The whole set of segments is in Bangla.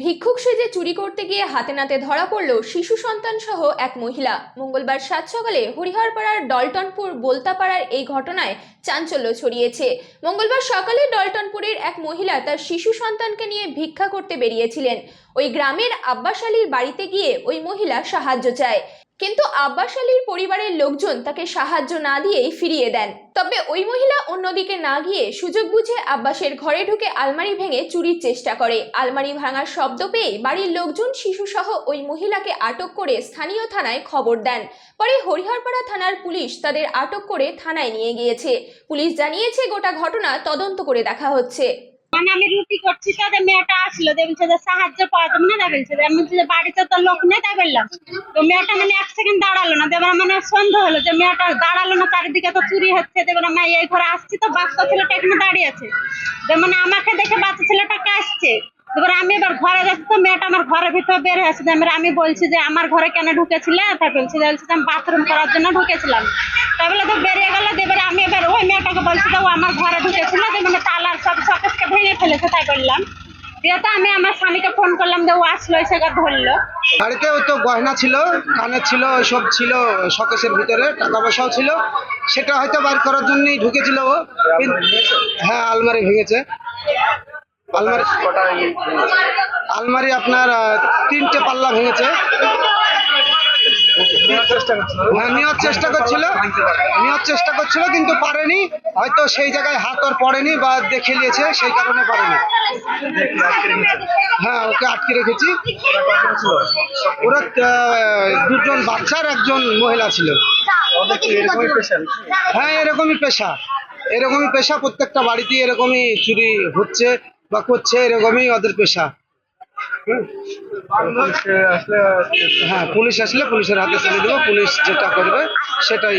ভিক্ষুক সেজে চুরি করতে গিয়ে হাতে নাতে ধরা পড়ল শিশু সন্তান সহ এক মহিলা। মঙ্গলবার সাত সকালে হরিহরপাড়ার ডলটনপুর বোলতাপাড়ার এই ঘটনায় চাঞ্চল্য ছড়িয়েছে। মঙ্গলবার সকালে ডলটনপুরের এক মহিলা তার শিশু সন্তানকে নিয়ে ভিক্ষা করতে বেরিয়েছিলেন। ওই গ্রামের আব্বাস আলীর বাড়িতে গিয়ে ওই মহিলা সাহায্য চায়। কিন্তু আব্বাস আলীর পরিবারের লোকজন তাকে সাহায্য না দিয়েই ফিরিয়ে দেন। তবে ওই মহিলা অন্যদিকে না গিয়ে সুযোগ বুঝে আব্বাসের ঘরে ঢুকে আলমারি ভেঙে চুরির চেষ্টা করে। আলমারি ভাঙার শব্দ পেয়ে বাড়ির লোকজন, শিশুসহ ওই মহিলাকে আটক করে স্থানীয় থানায় খবর দেন। পরে হরিহরপাড়া থানার পুলিশ তাদের আটক করে থানায় নিয়ে গিয়েছে। পুলিশ জানিয়েছে, গোটা ঘটনা তদন্ত করে দেখা হচ্ছে। মানে আমি রুটি করছি তাদের মেয়েটা আসলো দিয়ে বলছে যে সাহায্য পাওয়া যাবে না তাই বলছে আমি বলছি যে বাড়িতে তো লোক নেই, তাই বললাম। তো মেয়েটা মানে এক সেকেন্ড দাঁড়াল না, দেবার মানে সন্দেহ হলো, যে মেয়েটা দাঁড়াল না, চারিদিকে তো চুরি হচ্ছে, দেবার আমি এই ঘরে আসছি তো, বাচ্চা ছেলেটা এখানে দাঁড়িয়ে আছে। মানে আমাকে দেখে বাচ্চা ছেলেটাকে আসছে এবার আমি এবার ঘরে যাচ্ছি তো, মেয়েটা আমার ঘরের ভিতরে বের হয়ে আসছে। এবার আমি বলছি যে, আমার ঘরে কেন ঢুকেছিলে? তাই বলছি বলছি আমি বাথরুম করার জন্য ঢুকেছিলাম। তাই বলে তো বেরিয়ে গেল এবার আমি এবার ওই মেয়েটাকে বলছি যে, ও আমার ঘরে ঢুকেছিল যে মানে তালার সব শকেসকে ভেঙে ফেলেছে তাই বললাম দিয়ে তো আমি আমার স্বামীকে ফোন করলাম যে ও আসলো, এসে ধরলো। বাড়িতে ওই তো গয়না ছিল কানের ছিল, ওইসব ছিল, শকেসের ভিতরে টাকা পয়সাও ছিল। সেটা হয়তো বার করার জন্যই ঢুকেছিল ও হ্যাঁ আলমারি ভেঙেছে। আলমারি আলমারি আপনার তিনটে পাল্লা ভেঙেছে। নেওয়ার চেষ্টা করছিল। নেওয়ার চেষ্টা করছিল, কিন্তু পারেনি। হয়তো সেই জায়গায় হাত ওর পড়েনি বা দেখে নিয়েছে, সেই কারণে পারেনি। হ্যাঁ ওকে আটকে রেখেছি। ওরা দুজন বাচ্চার একজন মহিলা ছিল। হ্যাঁ এরকমই পেশা। এরকমই পেশা, প্রত্যেকটা বাড়িতে এরকমই চুরি হচ্ছে বা করছে, এরকমই ওদের পেশা। হ্যাঁ পুলিশ আসলে পুলিশের হাতে ছেড়ে দেবো। পুলিশ যেটা করবে সেটাই।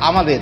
আমাদের